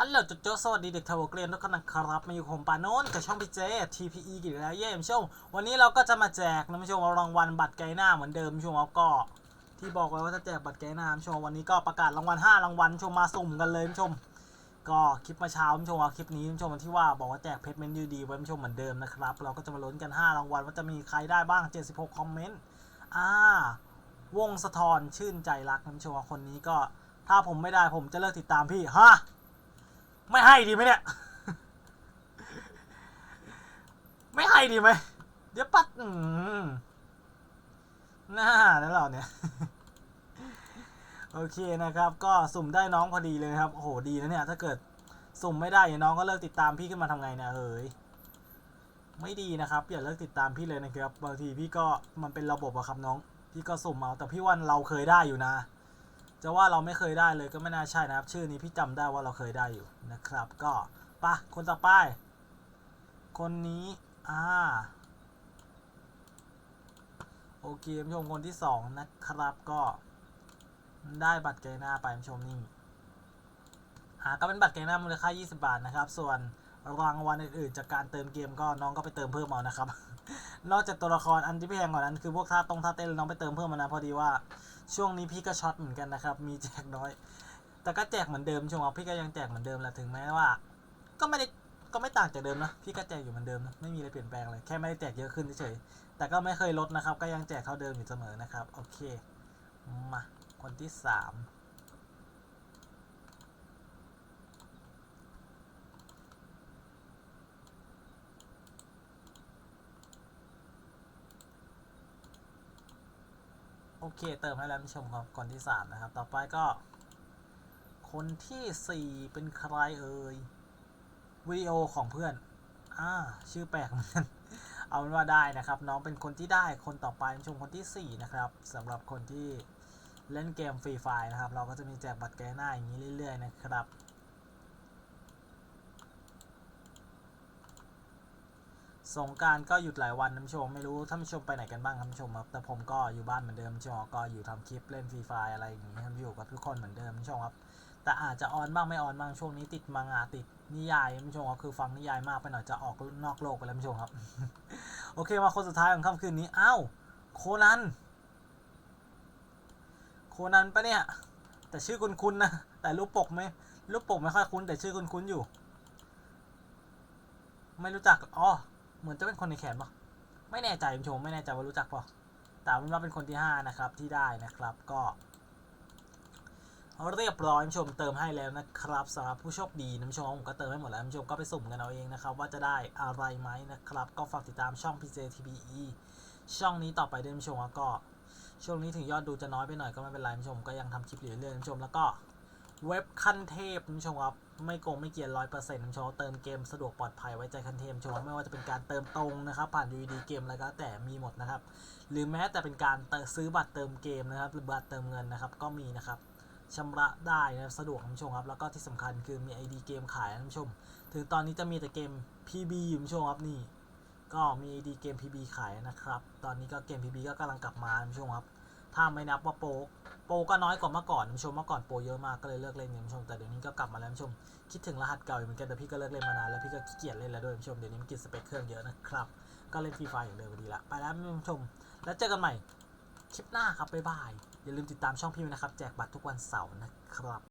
ฮัลโหลจุดโจสวัสดีเด็กทาวเกรียนทุกคนนะครับมาอยู่กับผมปาโนนกับช่องพีเจ TPE กี่แล้วเย่มชมวันนี้เราก็จะมาแจกนะผู้ชมรางวัลบัตรไกหน้าเหมือนเดิมชมครับก็ที่บอกไว้ว่าจะแจกบัตรไกหน้าผู้ชมวันนี้ก็ประกาศรางวัล5รางวัลชมมาสุ่มกันเลยผู้ชม ก็คลิปมาเช้าชมว่าคลิปนี้ชมวันที่ว่าบอกว่าแจกเพชรเมนยูดีไว้ำชมเหมือนเดิมนะครับเราก็จะมาลุ้นกัน5รางวัลว่าจะมีใครได้บ้าง 76คอมเมนต์อ่าวงสะทอนชื่นใจรักนะผู้ชมคนนี้ก็ถ้าผมไม่ได้ผมจะเลิกติดตามพี่ฮะ ไม่ให้ดีไหมเนี่ย ไม่ให้ดีไหม เดี๋ยวปัดหน้าแล้วเราเนี่ย โอเคนะครับ ก็สุ่มได้น้องพอดีเลยนะครับ โอ้โห ดีนะเนี่ย ถ้าเกิดสุ่มไม่ได้น้องก็เลิกติดตามพี่ขึ้นมาทำไงเนี่ยเฮ้ยไม่ดีนะครับอย่าเลิกติดตามพี่เลยนะครับบางทีพี่ก็มันเป็นระบบอะครับน้อง พี่ก็สุ่มเอาแต่พี่วันเราเคยได้อยู่นะ จะว่าเราไม่เคยได้เลยก็ไม่น่าใช่นะครับ ชื่อนี้พี่จำได้ว่าเราเคยได้อยู่นะครับ ก็ปะคนต่อไป คนนี้อ่าโอเคผู้ชมคนที่สองนะครับก็ได้บัตรเกหน้าไปผู้ชมนี่หาก็เป็นบัตรเกหน้ามูลค่า 20 บาทนะครับ ส่วนรางวัลอื่นๆจากการเติมเกมก็น้องก็ไปเติมเพิ่มเอานะครับ นอกจากตัวละครอันที่แพงกว่านั้นคือพวกท่าตรงท่าเต้นน้องไปเติมเพิ่มมานะพอดีว่า ช่วงนี้พี่ก็ช็อตเหมือนกันนะครับ มีแจกน้อย แต่ก็แจกเหมือนเดิมช่วงว่าพี่ก็ยังแจกเหมือนเดิมแหละถึงแม้ว่า ก็ไม่ได้ก็ไม่ต่างจากเดิมนะพี่ก็แจกอยู่เหมือนเดิมนะไม่มีอะไรเปลี่ยนแปลงเลยแค่ไม่ได้แจกเยอะขึ้นเฉยๆแต่ก็ไม่เคยลดนะครับ ก็ยังแจกเท่าเดิมอยู่เสมอนะครับโอเคมาคนที่สาม เคเติมให้แล้วผู้ชมครับคนที่สามนะครับ ต่อไปก็ คนที่สี่เป็นใครเอ่ยวิดีโอของเพื่อนอ่าชื่อแปลกเหมือนกันเอาเป็นว่าได้นะครับ น้องเป็นคนที่ได้คนต่อไปชมคนที่4นะครับสำหรับคนที่เล่นเกมฟรีไฟนะครับ เราก็จะมีแจกบัตรแกหน้าอย่างนี้เรื่อย ๆ นะครับ สงการก็หยุดหลายวันท่านผู้ชมไม่รู้ท่านผู้ชมไปไหนกันบ้างท่านผู้ชมครับแต่ผมก็อยู่บ้านเหมือนเดิมชมก็อยู่ทำคลิปเล่นฟรีไฟอะไรอย่างนี้ท่านผู้ชมกับทุกคนเหมือนเดิมท่านผู้ชมครับ แต่อาจจะออนบ้างไม่ออนบ้างช่วงนี้ติดมังงะติดนิยายท่านผู้ชมครับคือฟังนิยายมากไปหน่อยจะออกนอกโลกไปแล้วท่านผู้ชมครับ โอเคมาคนสุดท้ายของค่ำคืนนี้อ้าวโคนันโคนันปะเนี่ย แต่ชื่อคุ้นๆนะแต่รูปปกไม่รูปปกไม่ค่อยคุ้นแต่ชื่อคุ้นๆอยู่ ไม่รู้จักอ๋อ เหมือนจะเป็นคนในแขนปะไม่แน่ใจคุณผู้ชมไม่แน่ใจว่ารู้จักปะแต่เอาเป็นว่าเป็นคนที่ห้านะครับที่ได้นะครับก็เรียบร้อยคุณผู้ชมเติมให้แล้วนะครับสำหรับผู้โชคดีนะคุณผู้ชมผมก็เติมให้หมดแล้วคุณผู้ชมก็ไปสุ่มกันเอาเองนะครับ ว่าจะได้อะไรไหมนะครับ ก็ฝากติดตามช่อง PJTBE ช่องนี้ต่อไปด้วยคุณผู้ชมแล้วก็ช่วงนี้ถึงยอดดูจะน้อยไปหน่อยก็ไม่เป็นไรคุณผู้ชมก็ยังทำคลิปอยู่เรื่อยคุณผู้ชมแล้วก็ เว็บขั้นเทพคุณผู้ชมครับไม่โกงไม่เกียนร้อยเปอร์เซ็นต์คุณผู้ชมเติมเกมสะดวกปลอดภัยไว้ใจขั้นเทพชมไม่ว่าจะเป็นการเติมตรงนะครับผ่าน UED เกมอะไรก็แต่มีหมดนะครับ หรือแม้แต่เป็นการเติซื้อบัตรเติมเกมนะครับหรือบัตรเติมเงินนะครับก็มีนะครับชำระได้นะสะดวกคุณผู้ชมครับ แล้วก็ที่สำคัญคือมี ID เกมขายนะคุณผู้ชม ถึงตอนนี้จะมีแต่เกม PB อยู่คุณผู้ชมครับนี่ ก็มี ID เกม PB ขายนะครับ ตอนนี้ก็เกม PB ก็กำลังกลับมาคุณผู้ชมครับ ถ้าไม่นับว่าโปโปก็น้อยกว่าเมื่อก่อนผู้ชมเมื่อก่อนโปเยอะมากก็เลยเลิกเล่นคุณผู้ชมแต่เดี๋ยวนี้ก็กลับมาแล้วผู้ชมคิดถึงรหัสเก่าอยู่เหมือนกันแต่พี่ก็เลิกเล่นมานานแล้วพี่ก็ขี้เกียจเล่นแล้วด้วยผู้ชมเดี๋ยวนี้มันกินสเปคเครื่องเยอะนะครับก็เล่นฟรีไฟอย่างเดิมพอดีละไปแล้วผู้ชม แล้วเจอกันใหม่คลิปหน้าครับบ๊ายบายอย่าลืมติดตามช่องพี่นะครับแจกบัตรทุกวันเสาร์นะครับ